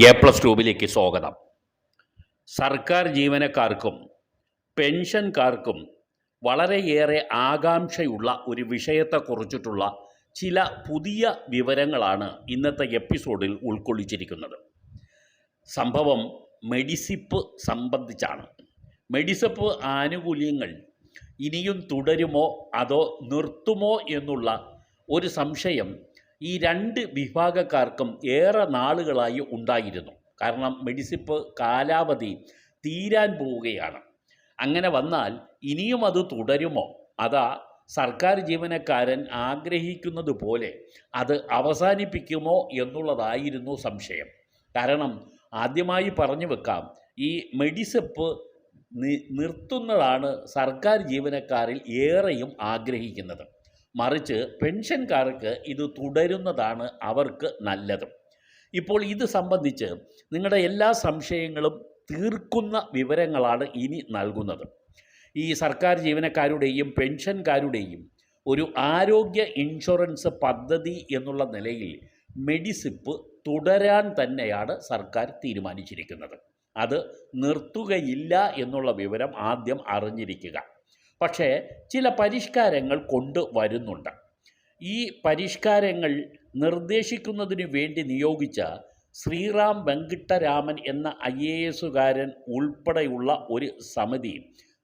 A plus ട്യൂബിലേക്ക് സ്വാഗതം. സർക്കാർ ജീവനക്കാർക്കും പെൻഷൻകാർക്കും വളരെയേറെ ആകാംക്ഷയുള്ള ഒരു വിഷയത്തെക്കുറിച്ചിട്ടുള്ള ചില പുതിയ വിവരങ്ങളാണ് ഇന്നത്തെ എപ്പിസോഡിൽ ഉൾക്കൊള്ളിച്ചിരിക്കുന്നത്. സംഭവം മെഡിസിപ്പ് സംബന്ധിച്ചാണ്. മെഡിസിപ്പ് ആനുകൂല്യങ്ങൾ ഇനിയും തുടരുമോ അതോ നിർത്തുമോ എന്നുള്ള ഒരു സംശയം ഈ രണ്ട് വിഭാഗക്കാർക്കും ഏറെ നാളുകളായി ഉണ്ടായിരുന്നു. കാരണം മെഡിസിപ്പ് കാലാവധി തീരാൻ പോവുകയാണ്. അങ്ങനെ വന്നാൽ ഇനിയും അത് തുടരുമോ? അതാ സർക്കാർ ജീവനക്കാരൻ ആഗ്രഹിക്കുന്നത് പോലെ അത് അവസാനിപ്പിക്കുമോ എന്നുള്ളതായിരുന്നു സംശയം. കാരണം ആദ്യമായി പറഞ്ഞു വെക്കാം ഈ മെഡിസെപ്പ് നിർത്തുന്നതാണ് സർക്കാർ ജീവനക്കാരിൽ ഏറെയും ആഗ്രഹിക്കുന്നത്. മറിച്ച് പെൻഷൻകാർക്ക് ഇത് തുടരുന്നതാണ് അവർക്ക് നല്ലത്. ഇപ്പോൾ ഇത് സംബന്ധിച്ച് നിങ്ങളുടെ എല്ലാ സംശയങ്ങളും തീർക്കുന്ന വിവരങ്ങളാണ് ഇനി നൽകുന്നത്. ഈ സർക്കാർ ജീവനക്കാരുടെയും പെൻഷൻകാരുടെയും ഒരു ആരോഗ്യ ഇൻഷുറൻസ് പദ്ധതി എന്നുള്ള നിലയിൽ മെഡിസിപ്പ് തുടരാൻ തന്നെയാണ് സർക്കാർ തീരുമാനിച്ചിരിക്കുന്നത്. അത് നിർത്തുകയില്ല എന്നുള്ള വിവരം ആദ്യം അറിഞ്ഞിരിക്കുക. പക്ഷേ ചില പരിഷ്കാരങ്ങൾ കൊണ്ടുവരുന്നുണ്ട് ഈ പരിഷ്കാരങ്ങൾ നിർദ്ദേശിക്കുന്നതിന് വേണ്ടി നിയോഗിച്ച ശ്രീറാം വെങ്കിട്ടരാമൻ എന്ന ഐ എ എസുകാരൻ ഉൾപ്പെടെയുള്ള ഒരു സമിതി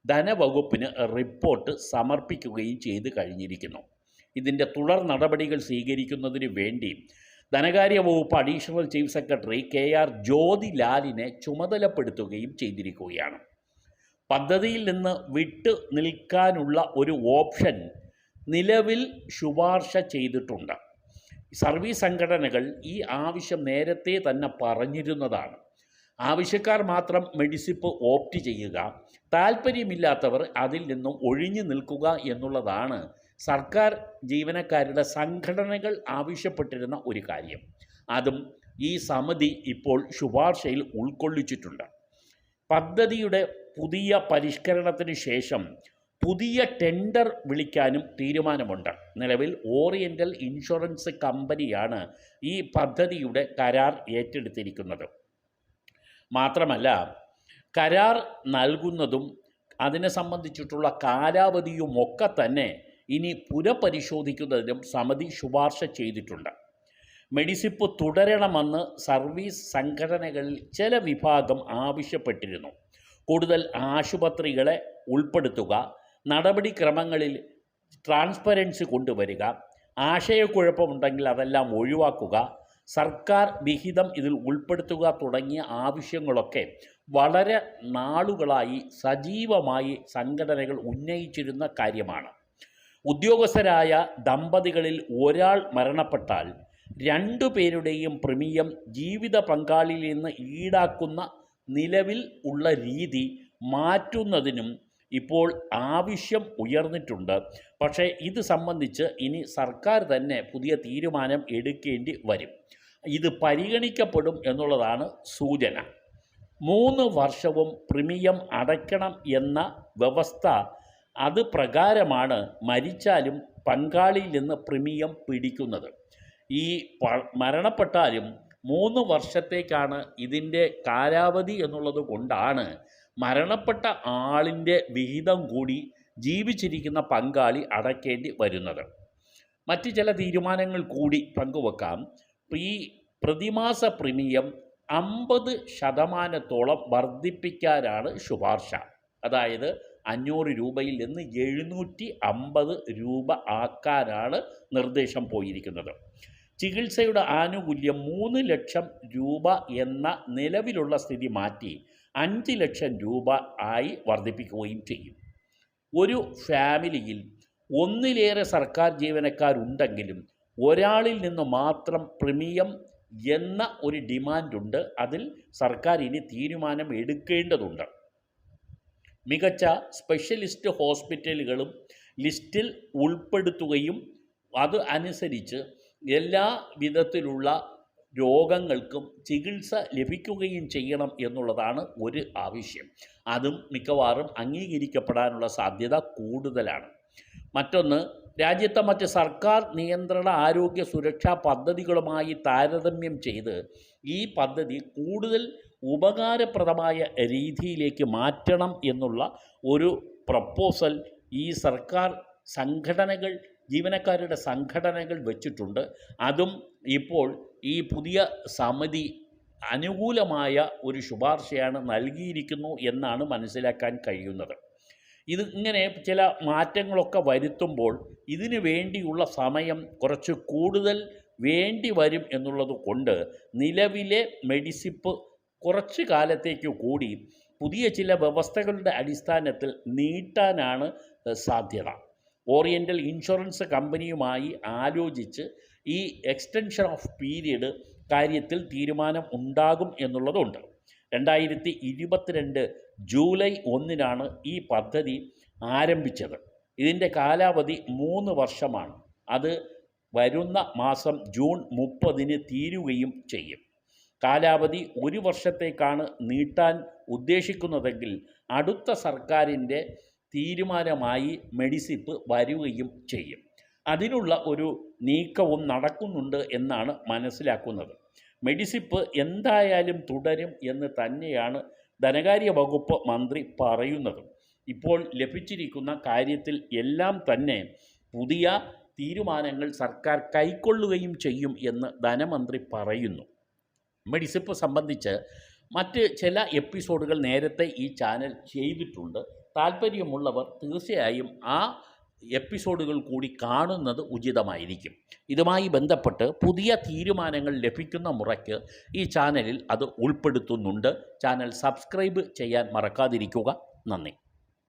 ധനവകുപ്പിന് റിപ്പോർട്ട് സമർപ്പിക്കുകയും ചെയ്തു കഴിഞ്ഞിരിക്കുന്നു. ഇതിന്റെ തുടർ നടപടികൾ സ്വീകരിക്കുന്നതിന് വേണ്ടി ധനകാര്യ വകുപ്പ് additional chief secretary K R ജ്യോതിലാലിനെ ചുമതലപ്പെടുത്തുകയും ചെയ്തിരിക്കുകയാണ്. പദ്ധതിയിൽ നിന്ന് വിട്ടു നിൽക്കാനുള്ള ഒരു ഓപ്ഷൻ നിലവിൽ ശുപാർശ ചെയ്തിട്ടുണ്ട്. സർവീസ് സംഘടനകൾ ഈ ആവശ്യം നേരത്തെ തന്നെ പറഞ്ഞിരുന്നതാണ്. ആവശ്യക്കാർ മാത്രം മെഡിസിപ്പ് ഓപ്റ്റ് ചെയ്യുക താല്പര്യമില്ലാത്തവർ അതിൽ നിന്നും ഒഴിഞ്ഞു നിൽക്കുക എന്നുള്ളതാണ് സർക്കാർ ജീവനക്കാരുടെ സംഘടനകൾ ആവശ്യപ്പെട്ടിരുന്ന ഒരു കാര്യം. അതും ഈ സമിതി ഇപ്പോൾ ശുപാർശയിൽ ഉൾക്കൊള്ളിച്ചിട്ടുണ്ട്. പദ്ധതിയുടെ പുതിയ പരിഷ്കരണത്തിന് ശേഷം പുതിയ ടെൻഡർ വിളിക്കാനും തീരുമാനമുണ്ട്. നിലവിൽ ഓറിയന്റൽ ഇൻഷുറൻസ് കമ്പനിയാണ് ഈ പദ്ധതിയുടെ കരാർ ഏറ്റെടുത്തിരിക്കുന്നത്. മാത്രമല്ല കരാർ നൽകുന്നതും അതിനെ സംബന്ധിച്ചിട്ടുള്ള കാലാവധിയുമൊക്കെ തന്നെ ഇനി പുനഃപരിശോധിക്കുന്നതിനും സമിതി ശുപാർശ ചെയ്തിട്ടുണ്ട്. മെഡിസിപ്പ് തുടരണമെന്ന് സർവീസ് സംഘടനകളിൽ ചില വിഭാഗം ആവശ്യപ്പെട്ടിരുന്നു. കൂടുതൽ ആശുപത്രികളെ ഉൾപ്പെടുത്തുക നടപടിക്രമങ്ങളിൽ ട്രാൻസ്പെറൻസി കൊണ്ടുവരിക ആശയക്കുഴപ്പമുണ്ടെങ്കിൽ അതെല്ലാം ഒഴിവാക്കുക സർക്കാർ വിഹിതം ഇതിൽ ഉൾപ്പെടുത്തുക തുടങ്ങിയ ആവശ്യങ്ങളൊക്കെ വളരെ നാളുകളായി സജീവമായി സംഘടനകൾ ഉന്നയിച്ചിരുന്ന കാര്യമാണ്. ഉദ്യോഗസ്ഥരായ ദമ്പതികളിൽ ഒരാൾ മരണപ്പെട്ടാൽ രണ്ടു പേരുടെയും പ്രീമിയം ജീവിത പങ്കാളിയിൽ നിന്ന് ഈടാക്കുന്ന നിലവിൽ ഉള്ള രീതി മാറ്റുന്നതിനും ഇപ്പോൾ ആവശ്യം ഉയർന്നിട്ടുണ്ട്. പക്ഷേ ഇത് സംബന്ധിച്ച് ഇനി സർക്കാർ തന്നെ പുതിയ തീരുമാനം എടുക്കേണ്ടി വരും. ഇത് പരിഗണിക്കപ്പെടും എന്നുള്ളതാണ് സൂചന. മൂന്ന് വർഷവും പ്രീമിയം അടയ്ക്കണം എന്ന വ്യവസ്ഥ അത് പ്രകാരമാണ് മരിച്ചാലും പങ്കാളിയിൽ നിന്ന് പ്രീമിയം പിടിക്കുന്നത്. ഈ മരണപ്പെട്ടാലും മൂന്ന് വർഷത്തേക്കാണ് ഇതിന്റെ കാലാവധി എന്നുള്ളത് കൊണ്ടാണ് മരണപ്പെട്ട ആളിന്റെ വിഹിതം കൂടി ജീവിച്ചിരിക്കുന്ന പങ്കാളി അടയ്ക്കേണ്ടി വരുന്നത്. മറ്റ് ചില തീരുമാനങ്ങൾ കൂടി പങ്കുവെക്കാം. ഈ പ്രതിമാസ പ്രീമിയം അമ്പത് ശതമാനത്തോളം വർദ്ധിപ്പിക്കാനാണ് ശുപാർശ. അതായത് അഞ്ഞൂറ് രൂപയിൽ നിന്ന് എഴുന്നൂറ്റി അമ്പത് രൂപ ആക്കാനാണ് നിർദ്ദേശം പോയിരിക്കുന്നത്. ചികിത്സയുടെ ആനുകൂല്യം മൂന്ന് ലക്ഷം രൂപ എന്ന നിലവിലുള്ള സ്ഥിതി മാറ്റി അഞ്ച് ലക്ഷം രൂപ ആയി വർദ്ധിപ്പിക്കുകയും ചെയ്യും. ഒരു ഫാമിലിയിൽ ഒന്നിലേറെ സർക്കാർ ജീവനക്കാരുണ്ടെങ്കിലും ഒരാളിൽ നിന്ന് മാത്രം പ്രീമിയം എന്ന ഒരു ഡിമാൻഡുണ്ട്. അതിൽ സർക്കാർ ഇനി തീരുമാനം എടുക്കേണ്ടതുണ്ട്. മികച്ച സ്പെഷ്യലിസ്റ്റ് ഹോസ്പിറ്റലുകളും ലിസ്റ്റിൽ ഉൾപ്പെടുത്തുകയും അത് അനുസരിച്ച് എല്ലാ വിധത്തിലുള്ള രോഗങ്ങൾക്കും ചികിത്സ ലഭിക്കുകയും ചെയ്യണം എന്നുള്ളതാണ് ഒരു ആവശ്യം. അതും മിക്കവാറും അംഗീകരിക്കപ്പെടാനുള്ള സാധ്യത കൂടുതലാണ്. മറ്റൊന്ന് രാജ്യത്തെ മറ്റ് സർക്കാർ നിയന്ത്രണ ആരോഗ്യ സുരക്ഷാ പദ്ധതികളുമായി താരതമ്യം ചെയ്ത് ഈ പദ്ധതി കൂടുതൽ ഉപകാരപ്രദമായ രീതിയിലേക്ക് മാറ്റണം എന്നുള്ള ഒരു പ്രപ്പോസൽ ഈ സർക്കാർ സംഘടനകൾ ജീവനക്കാരുടെ സംഘടനകൾ വെച്ചിട്ടുണ്ട്. അതും ഇപ്പോൾ ഈ പുതിയ സമിതി അനുകൂലമായ ഒരു ശുപാർശയാണ് നൽകിയിരിക്കുന്നു എന്നാണ് മനസ്സിലാക്കാൻ കഴിയുന്നത്. ഇത് ഇങ്ങനെ ചില മാറ്റങ്ങളൊക്കെ വരുത്തുമ്പോൾ ഇതിനു വേണ്ടിയുള്ള സമയം കുറച്ച് കൂടുതൽ വേണ്ടി വരും എന്നുള്ളത് കൊണ്ട് നിലവിലെ മെഡിസിപ്പ് കുറച്ച് കാലത്തേക്ക് കൂടി പുതിയ ചില വ്യവസ്ഥകളുടെ അടിസ്ഥാനത്തിൽ നീട്ടാനാണ് സാധ്യത. ഓറിയന്റൽ ഇൻഷുറൻസ് കമ്പനിയുമായി ആലോചിച്ച് ഈ എക്സ്റ്റൻഷൻ ഓഫ് പീരീഡ് കാര്യത്തിൽ തീരുമാനം ഉണ്ടാകും എന്നുള്ളതുണ്ട്. രണ്ടായിരത്തി ഇരുപത്തിരണ്ട് ജൂലൈ ഒന്നിനാണ് ഈ പദ്ധതി ആരംഭിച്ചത്. ഇതിന്റെ കാലാവധി മൂന്ന് വർഷമാണ്. അത് വരുന്ന മാസം ജൂൺ മുപ്പതിന് തീരുകയും ചെയ്യും. കാലാവധി ഒരു വർഷത്തേക്കാണ് നീട്ടാൻ ഉദ്ദേശിക്കുന്നതെങ്കിൽ അടുത്ത സർക്കാരിന്റെ തീരുമാനമായി മെഡിസിപ്പ് വരികയും ചെയ്യും. അതിനുള്ള ഒരു നീക്കവും നടക്കുന്നുണ്ട് എന്നാണ് മനസ്സിലാക്കുന്നത്. മെഡിസിപ്പ് എന്തായാലും തുടരും എന്ന് തന്നെയാണ് ധനകാര്യ വകുപ്പ് മന്ത്രി പറയുന്നത്. ഇപ്പോൾ ലഭിച്ചിരിക്കുന്ന കാര്യത്തിൽ എല്ലാം തന്നെ പുതിയ തീരുമാനങ്ങൾ സർക്കാർ കൈക്കൊള്ളുകയും ചെയ്യും എന്ന് ധനമന്ത്രി പറയുന്നു. മെഡിസിപ്പ് സംബന്ധിച്ച് മറ്റ് ചില എപ്പിസോഡുകൾ നേരത്തെ ഈ ചാനൽ ചെയ്തിട്ടുണ്ട്. താല്പര്യമുള്ളവർ തീർച്ചയായും ആ എപ്പിസോഡുകൾ കൂടി കാണുന്നത് ഉചിതമായിരിക്കും. ഇതുമായി ബന്ധപ്പെട്ട് പുതിയ തീരുമാനങ്ങൾ ലഭിക്കുന്ന മുറയ്ക്ക് ഈ ചാനലിൽ അത് ഉൾപ്പെടുത്തുന്നുണ്ട്. ചാനൽ സബ്സ്ക്രൈബ് ചെയ്യാൻ മറക്കാതിരിക്കുക. നന്ദി.